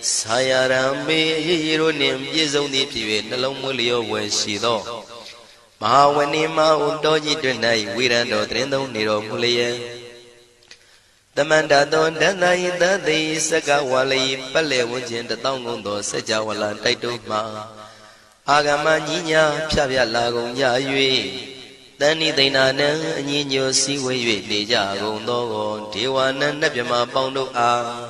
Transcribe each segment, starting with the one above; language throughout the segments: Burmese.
သာယရံမေရေရေတို့နှင့်ပြည့်စုံသည်ဖြစ်၍နှလုံးမွေးလျောဝယ်ရှိသောမဟာဝဏိမဟုတော်ကြီးတွင်၌ဝိရံတော်တရင်သုံးနေတော်မူလျက်တမန္တသောဒန္တယိတသိစကဝါလိပက်လေဝန်းကျင်တထောင်ကုန်သောစัจ java လာတိုက်တို့မှာအာဂမညီညာဖြပြလာကုန်ကြ၍တဏိသိဏနံအညီညွတ်စည်းဝေး၍နေကြကုန်သောဒေဝနံနတ်မြမပေါင်းတို့အား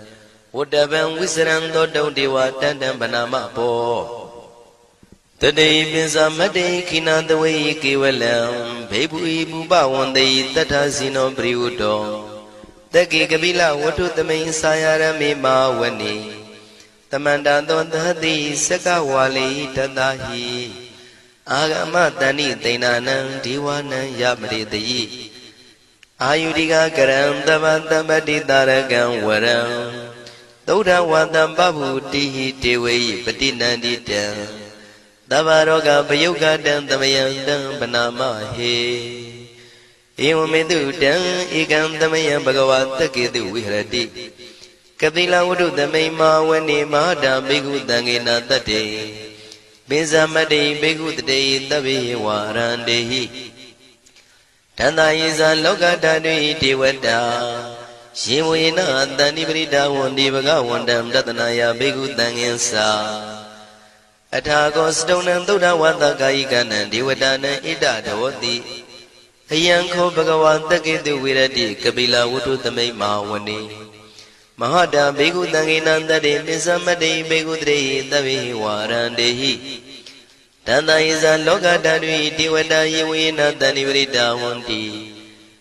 ဝတ္တဗံဝိစရံသောတုံဒေဝတန်တံဗနာမဘောတတိပိစမတေခိနာတဝေကေဝလံဘေဘူဤဘူပဝန္တေတတ္ထစီနောပရိဝတ္တောတကေကပိလဝတ္ထုသမိန်စာယရမေမာဝနေတမန္တသောသတိစကဝါလိတတဟိအာဂမတဏိသိဏနံဒီဝနံယမရိတယိအာယုရိကကရံတမတမတိတာရကံဝရံ သုဒ္ဓဝတံပဗုတိဟိတေဝေယပတိနန္တိတံသဗ္ဗရောဂပယုတ်ကတံသမယံတံပနာမဟေဧဝမေတုတံဧကံသမယံဘဂဝါတက္ကေတုဝိဟရတိကပိလဝတ္ထုသမိန်မာဝနေမဟာတာဘိက္ခုတံဃေနာတတ္တေပိဇမတိဘိက္ခုတတေတဗ္ဗေဝါရန္တေဟိတန္တာယေဇာလောကဓာတုဣတေဝတာ ယေဝေနတန္တိပရိဒါဝန္ဒီဘဂဝန္တံတတနာယဘိက္ခုတံဃင်္စာအထာကောစတုံနံသုဒ္ဓဝတ္တကာယိကနံဒေဝတာနံဣဒဒေဝတိအယံခောဘဂဝါတက္ကေတုဝိရတိကပိလဝတ္ထုသမိတ်မာဝနေမဟာတာဘေကုတံဃေနံတတေပိသမတေဘေကုတရေသဗ္ဗေဝါရန္တေဟိတန္တယဇာလောကတတုတိဝတယေဝေနတန္တိပရိတာဝန္တိ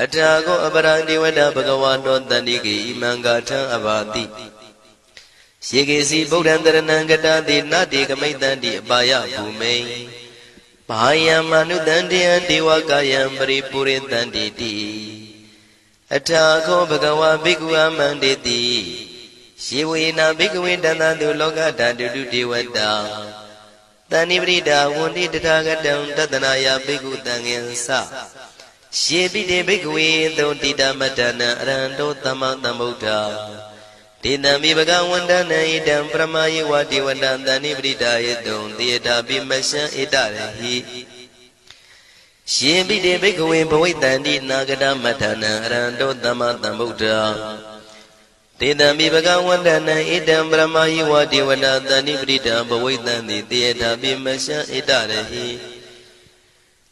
အထာခောအပရာတိဝတဘဂဝတောတန္တိကေဣမံဂါထံအဘာတိယေကေစီဗုဒ္ဓံတရဏံကတတိနတေကမိတ်တန္တိအပါယဘူမိန်ဘာယံမနုတန္တယံဒေဝကာယံပရိပုရိတန္တိတိအထာခောဘဂဝါဘိက္ခုအမန္တေတိယေဝေနာဘိက္ခဝေတန္တတုလောကဓာတုတုဒေဝတာတဏိပရိဒာဝန္တိတထာဂတံတတနာယဘိက္ခုတံငင်္စ ယေပိတေဘိက္ခဝေသုတိတမတနံအရဟံတောသမ္မာသမ္ဗုဒ္ဓဒေနံမိဘဂဝန္တနံဣတံပရမယေဝတိဝတံတဏိပရိဒာယေတုံတေတာပိမရှံဣတရဟိရှင်ပိတေဘိက္ခဝေဘဝိတန္တိနာဂတမထနံအရဟံတောသမ္မာသမ္ဗုဒ္ဓတေတံမိဘဂဝန္တနံဣတံပရမယေဝတိဝတံတဏိပရိဒာဘဝိတန္တိတေတာပိမရှံဣတရဟိ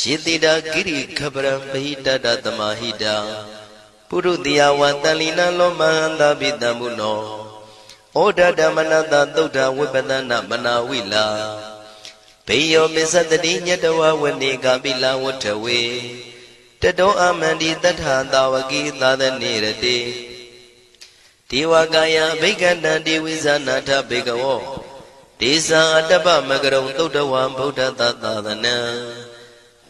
ယေတိတာကိရိခပရံပဟိတတသမာဟိတာပုရုတိယဝတန်လီနလောမဟန္တာပိတံမှုနောဩဒဓမ္မနတသုဒ္ဓဝိပဒနာမနာဝိလာဘေယောမစ္စတတိညတဝဝနေကပိလဝထဝေတတောအမန္တိတထသာဝကိသာသနေရတိဒေဝကာယဘိက္ခန္တံဒေဝိဇာနာထဘေကဝောဒေဇာအတ္တပမကရုံသုဒ္ဓဝံဗုဒ္ဓသသာသနံ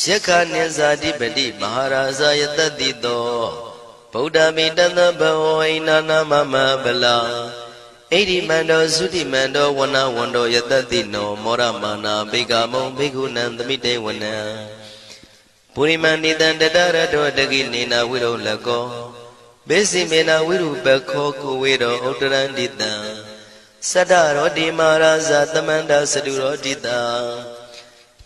ယက္ခနိဇာတိပတိမဟာရာဇယတတိတောဗုဒ္ဓမိတသဘဝိနာနာမမဗလာဣတိမန္တောသုတိမန္တောဝနဝန္တောယတတိနောမောရမာနာဘေကမုံဘေကုဏံသမိတေဝနံပုရိမန္တိတံတတရတောတကိနေနာဝိရုလကောဘေစီမေနာဝိရုပခောကိုဝေရောဥတ္တရန္တိတံသတ္တရောတိမာရာဇသမန္တစတုရောတိတံ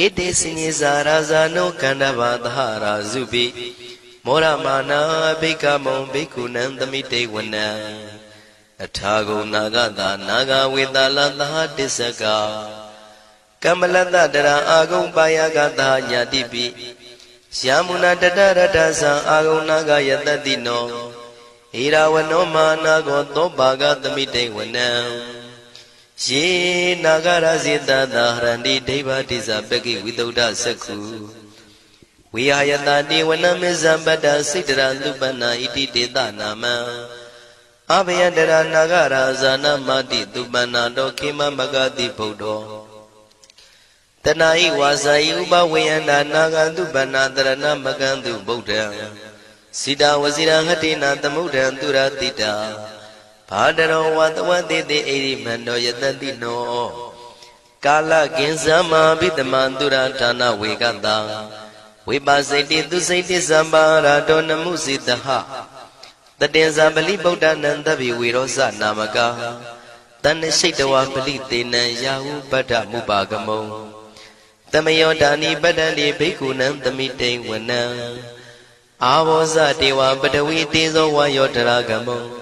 ဧတေစညေဇာရာဇာနောကန္တဘာသဟရာဇုပိမောရမာနာဘိကမုံဘိက္ခုနံသမိတေဝနံအထာဂုံနာဂတာနာဂဝေတလသဟတစ္စကကမ္မလတတရာအာဂုံပါယကတာညာတိပိယာမုနာတတရတသံအာဂုံနာဂယတတိနောဣရာဝနောမာနာကောသောပါကသမိတေဝနံ ယေနာဂရဇေတသာဟရန္တိဒိဗ္ဗတိဇပကိဝိသုဒ္ဓသက္ခုဝိဟာယတတိဝနမေဇံပတ္တစိတ္တရသုပနာဣတိတေတနာမံအဘယတရနာဂရာဇာနမတိသူပနာတောခေမမဂတိဗုဒ္ဓောတဏှာဤဝါစာဤဥပဝေယန္တာနာဂန္တုပဏတရဏမကံတုဗုဒ္ဓံစိတာဝစီရဟတိနာသမုဒ္ဒံသူရတိတာ ဘာတရောဝတဝတိတိဣရိမန္တောယတတိနောကာလကင်ဇမဘိတမံသူရဌာနဝေကတံဝိပါစိတိသူစိတိသမ္ပါရာတောနမှုစိတဟတတေဇာပလိဗုဒ္ဓနံတဗ္ဗေဝေရောဇနာမကာတဏ္ဍရှိတဝပလိတေနံယာဟုပတ္ထမုပါကမုံတမယောဒာနိပတ္တန္တိဘိက္ခုနံသမိတိဝနံအာဘောဇတေဝပတဝီတေဇောဝါယောတရာကမုံ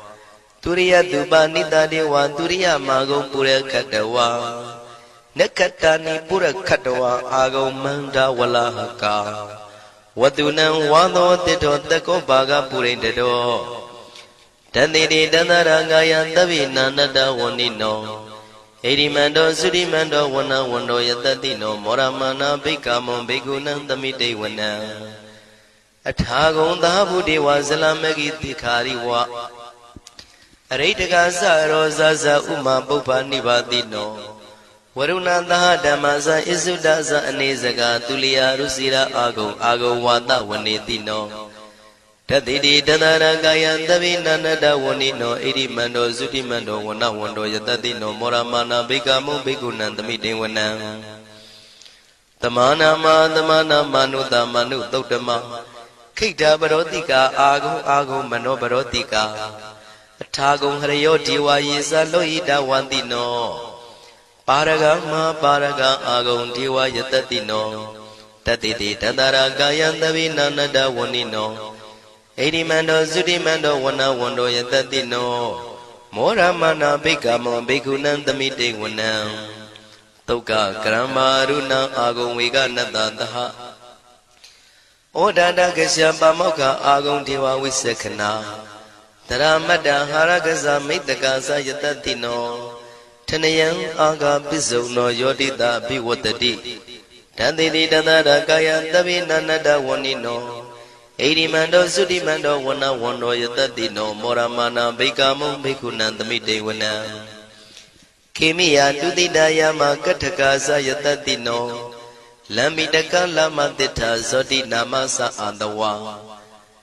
သူရိယသူပါနိတတေဝသူရိယမာဂုံပုရခတဝါနကတနိပုရခတဝါအာဂုံမန္တဝလဟကာဝတုနံဝါသောတိတောတကောဘာဂပုရိတတော်တန်တိတိတန္တရာငါယသဗ္ဗိနန္တတဝဏိနောဣရိမန္တောသုရိမန္တောဝဏဝန္တောယတတိနောမောရမနာဘိက္ခမုံဘိက္ခုနံသမိတေဝနံအထာဂုံသာဘုဒေဝဇလမဂိတိခာရိဝ အရိတကသရောဇဇဥမာပုပ္ပနိဗ္ဗာတိနောဝရုဏသဟဓမ္မဇဣစုဒဇအနေစကသူလျာရုစီရာအာဂုံအာဂုံဝါဒဝနေတိနောတတိတိတသရကာယံသဗိနန္တဝဏိနောဣရိမန္တောသုတိမန္တောဝနဝန္တောယတတိနောမောရမာနာဘိကမုံဘိက္ခုနံသမိတေဝနံတမနာမတမနာမနုတမနုသုတ်တမခိတ္တပရောတိကာအာဂုံအာဂုံမနောပရောတိကာ အထာဂုံဟရယောဒီဝါယေသလောဟိတဝန္တိနောပါရဂမပါရဂအာဂုံဒီဝါယတတိနောတတိတိတတရာကာယံသဗိနာနတဝဏိနောဣတိမန္တောသုတိမန္တောဝနဝန္တောယတတိနောမောရမနာဘိက္ခမောဘိက္ခုနံသမိတေဝနံတုတ်ကကရမရုဏံအာဂုံဝေကနတသဟဩဒန္တကရှပမောက္ခအာဂုံဒေဝဝိသခနာ တရမတ္တဟာရကဇမိတ္တကာသယတတိနောထနယံအာဂပစ္စုံနောယောတိတာဘိဝတ္တိတန်တိတိတသရကာယသဗ္ဗိနန္တဝဏိနောဣရိမန္တောသုတိမန္တောဝနဝန္တောယတတိနောမောရမနာဘိကာမုံဘိက္ခုနံသမိတေဝနံခေမိယတုတိတယမကထကာသယတတိနောလမ္မိတကလမတိထာဇောတိနာမသအာတဝါ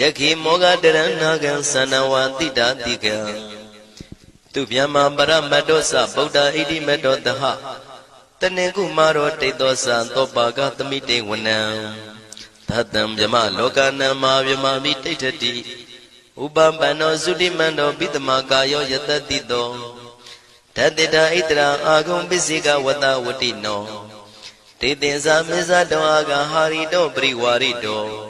တခိမောဂတရဏကံသနဝတိတာတိကံသူဗျမပရမတ္တောသဗုဒ္ဓဣတိမတ္တောတဟတနေကုမာရောတိတ်သောသံသောပါကသမိတေဝနံသတ္တံဗျမလောကနံမာဗျမမိတိဋ္ဌတိဥပပန္နောသုတိမန္တောပိတမကာယောယတတိတောဓတ္တိတာဣတရာအာဂုံပစ္စေကဝတဝတိနောတေတင်္စာမစ္ဆတောအာဂဟာရိတောပရိဝါရိတော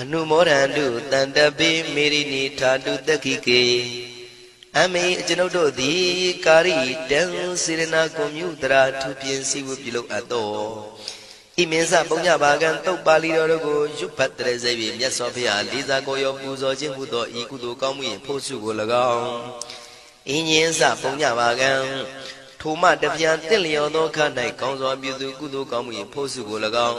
အနုမောဒန္တုတန်တပိမေရိနိထာတုတက္ခိကေအမေကျွန်ုပ်တို့သည်ကာရိတံစေရနာကွန်မြူတရာထူပြင်းစီဝပြုလုပ်အပ်တော်ဣမင်းစပုံညဘာကံတုတ်ပါဠိတော်တို့ကိုရွတ်ဖတ်တဲ့စေပြီးမြတ်စွာဘုရားလေးစားကိုရောပူဇော်ခြင်းဟူသောဤကုသိုလ်ကောင်းမှု၏ဖို့စုကို၎င်းအင်းရင်စပုံညဘာကံထိုမှတပြန်တင့်လျော်သောခ၌ကောင်းစွာပြုသူကုသိုလ်ကောင်းမှု၏ဖို့စုကို၎င်း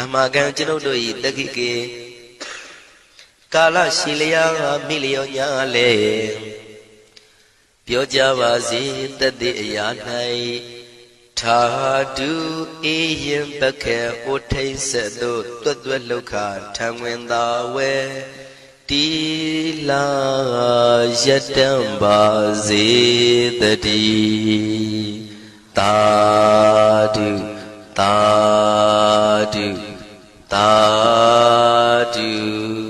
အမကံကျွန်ုပ်တို့၏တက္ခိကေကာလရှိလျာမိလျောညာလေပြောကြပါစေတသက်အရာ၌ထာတုအေယံပခေဥထိန်ဆက်သို့တွတ်တွတ်လောက်ခထံဝင်သာဝဲတီလာယတံပါစေတတိတာတုတာ သာဓု